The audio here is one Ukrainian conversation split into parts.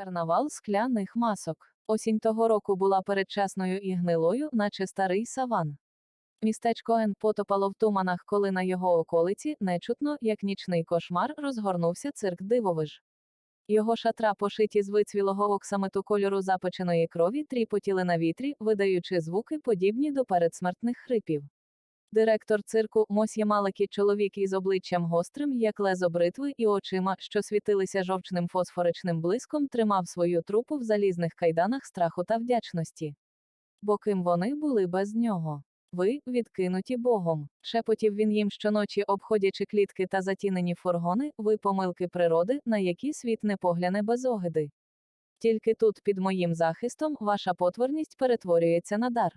Карнавал скляних масок. Осінь того року була передчасною і гнилою, наче старий саван. Містечко Ен потопало в туманах, коли на його околиці, нечутно, як нічний кошмар, розгорнувся цирк дивовиж. Його шатра, пошиті з вицвілого оксамиту кольору запеченої крові, тріпотіли на вітрі, видаючи звуки, подібні до передсмертних хрипів. Директор цирку Мосьє Малекі, чоловік із обличчям гострим, як лезо бритви, і очима, що світилися жовчним фосфоричним блиском, тримав свою трупу в залізних кайданах страху та вдячності. Бо ким вони були без нього? Ви, відкинуті Богом. Шепотів він їм щоночі, обходячи клітки та затінені фургони, ви помилки природи, на які світ не погляне без огиди. Тільки тут, під моїм захистом, ваша потворність перетворюється на дар.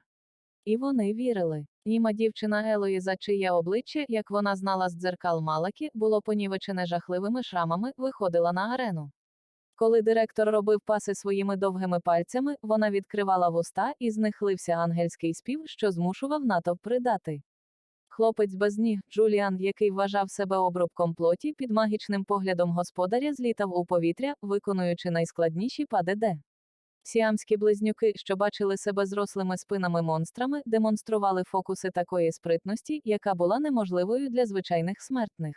І вони вірили. Німа дівчина Елоїза, чиє обличчя, як вона знала з дзеркал Малакі, було понівечене жахливими шрамами, виходила на арену. Коли директор робив паси своїми довгими пальцями, вона відкривала вуста, і з них лився ангельський спів, що змушував натовп придати. Хлопець без ніг, Джуліан, який вважав себе обробком плоті, під магічним поглядом господаря злітав у повітря, виконуючи найскладніші падеде. Сіамські близнюки, що бачили себе зрослими спинами монстрами, демонстрували фокуси такої спритності, яка була неможливою для звичайних смертних.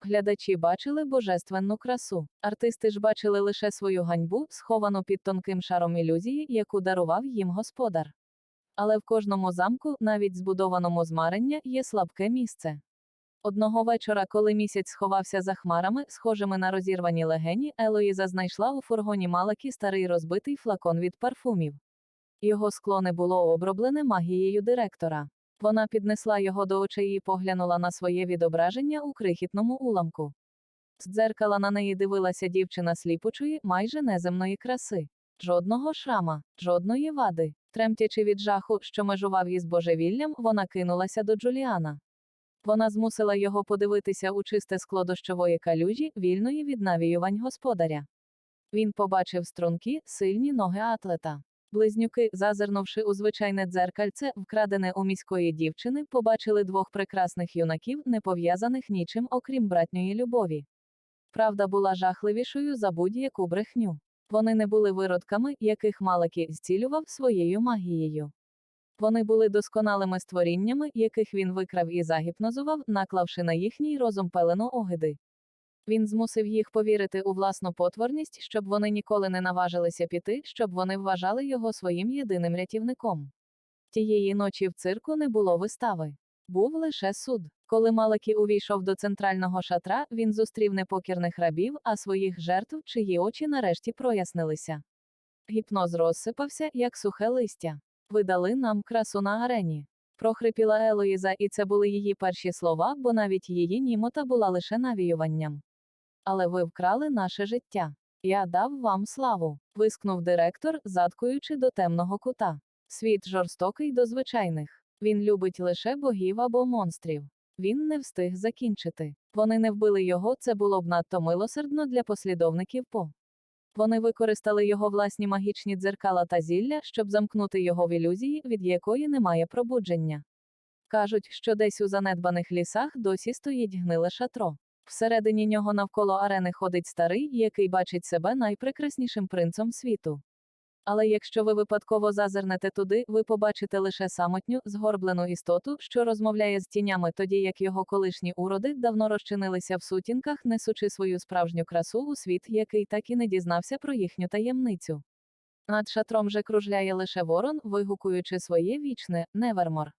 Глядачі бачили божественну красу. Артисти ж бачили лише свою ганьбу, сховану під тонким шаром ілюзії, яку дарував їм господар. Але в кожному замку, навіть збудованому з марення, є слабке місце. Одного вечора, коли місяць сховався за хмарами, схожими на розірвані легені, Елоїза знайшла у фургоні Малакі старий розбитий флакон від парфумів. Його скло не було оброблене магією директора. Вона піднесла його до очей і поглянула на своє відображення у крихітному уламку. З дзеркала на неї дивилася дівчина сліпучої, майже неземної краси. Жодного шрама, жодної вади. Тремтячи від жаху, що межував із божевіллям, вона кинулася до Джуліана. Вона змусила його подивитися у чисте скло дощової калюжі, вільної від навіювань господаря. Він побачив струнки, сильні ноги атлета. Близнюки, зазирнувши у звичайне дзеркальце, вкрадене у міської дівчини, побачили двох прекрасних юнаків, не пов'язаних нічим, окрім братньої любові. Правда була жахливішою за будь-яку брехню. Вони не були виродками, яких Малакі зцілював своєю магією. Вони були досконалими створіннями, яких він викрав і загіпнозував, наклавши на їхній розум пелену огиди. Він змусив їх повірити у власну потворність, щоб вони ніколи не наважилися піти, щоб вони вважали його своїм єдиним рятівником. Тієї ночі в цирку не було вистави. Був лише суд. Коли Малакі увійшов до центрального шатра, він зустрів непокірних рабів, а своїх жертв, чиї очі нарешті прояснилися. Гіпноз розсипався, як сухе листя. Ви дали нам красу на арені. Прохрипіла Елоїза, і це були її перші слова, бо навіть її німота була лише навіюванням. Але ви вкрали наше життя. Я дав вам славу. вискнув директор, заткуючи до темного кута. Світ жорстокий до звичайних. Він любить лише богів або монстрів. Він не встиг закінчити. Вони не вбили його, це було б надто милосердно для послідовників по. Вони використали його власні магічні дзеркала та зілля, щоб замкнути його в ілюзії, від якої немає пробудження. Кажуть, що десь у занедбаних лісах досі стоїть гниле шатро. Всередині нього навколо арени ходить старий, який бачить себе найпрекраснішим принцом світу. Але якщо ви випадково зазирнете туди, ви побачите лише самотню, згорблену істоту, що розмовляє з тінями, тоді як його колишні уроди давно розчинилися в сутінках, несучи свою справжню красу у світ, який так і не дізнався про їхню таємницю. Над шатром же кружляє лише ворон, вигукуючи своє вічне невермор.